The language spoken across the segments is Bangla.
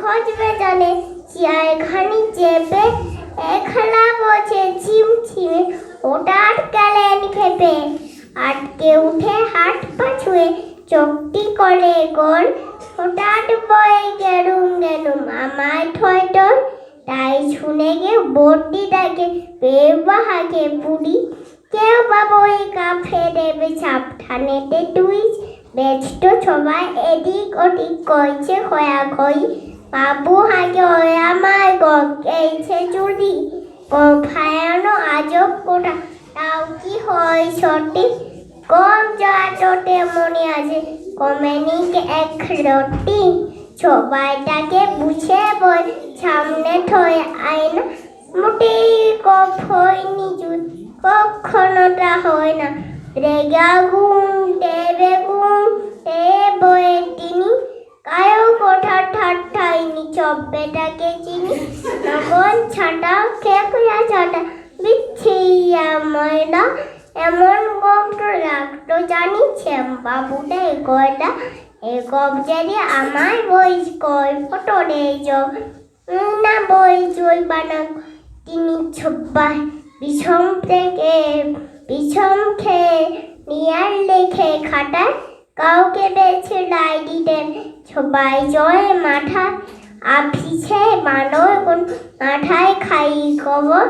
খোঁজবে জানে চেয়ার খানি চেপে, একলা বসে ঝিমঝিমে ওটা আটকালেন খেপে। আটকে উঠে হাট পাছুয়ে চোখটি করে গোল হঠাৎ বয়ে গেলুম গেলুম, আমায় ঠয় তাই শুনে গে বড্ডি ডাকে বেবাহাকে বুড়ি, কেউ বা বই কাফে দেবে সাবধানেতে তুই? ব্যস্ত সবাই এদিক ওদিক কইছে, খয়া খই। বাবু ওই আমার গেছে চুরি। ফায়ানো আজব কোটা। তাও কি হয় সঠিক কম যা চোটে মনে আছে। কমেনি এক রটি সবাইটাকে বুঝে বই সামনে থয়ে আয়না। মোটেই কফ হয়নি কখনোটা হয় না। রেগা ঘুম চিনি নগন ছাটা খেয়া ছাটা। বিচ্ছিয়া ময়লা এমন গপ্ত রাখতো জানি বাবুটা এ কয়টা এ গপ জানি আমার বই কয়, ফটো যোগ না বই জয় বানা তিনি ছব্বাই বিষম থেকে বিষম খেয়ে নিয়ার লেখে খাটায়, কাউকে বেছে লাইডি দেন। সবাই জয় মাথা আফিছে বানর কোন মাথায় খাই খবর।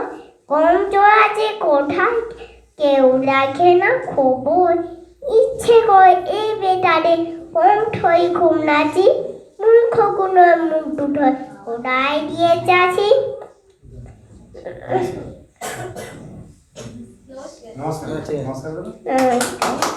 কম আছে কোথায়? কেউ রাখে না খবর। ইচ্ছে করে এই বেটারে কম ঠই ঘুম নাচি। মূর্খ কোনো মুখ দুটো ওটাই দিয়ে চাচি নমস্কার। নমস্কার। নমস্কার।